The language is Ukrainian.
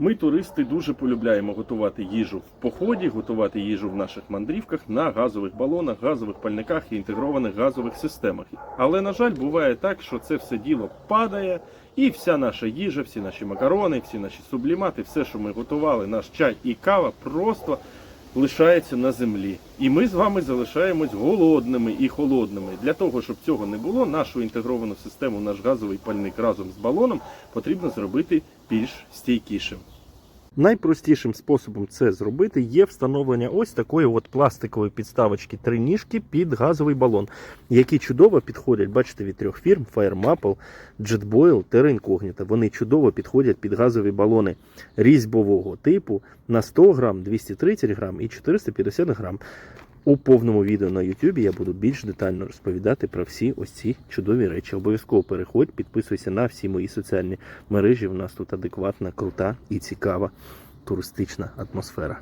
Ми, туристи, дуже полюбляємо готувати їжу в поході, готувати їжу в наших мандрівках на газових балонах, газових пальниках і інтегрованих газових системах. Але, на жаль, буває так, що це все діло падає, і вся наша їжа, всі наші макарони, всі наші сублімати, все, що ми готували, наш чай і кава, просто лишається на землі. І ми з вами залишаємось голодними і холодними. Для того, щоб цього не було, нашу інтегровану систему, наш газовий пальник разом з балоном потрібно зробити більш стійкішим. Найпростішим способом це зробити є встановлення ось такої от пластикової підставочки три ніжки під газовий балон, які чудово підходять, бачите, від трьох фірм Fire Maple, JetBoil та Incognita. Вони чудово підходять під газові балони різьбового типу на 100 грам, 230 грам і 450 грам. У повному відео на YouTube я буду більш детально розповідати про всі ось ці чудові речі. Обов'язково переходь, підписуйся на всі мої соціальні мережі. У нас тут адекватна, крута і цікава туристична атмосфера.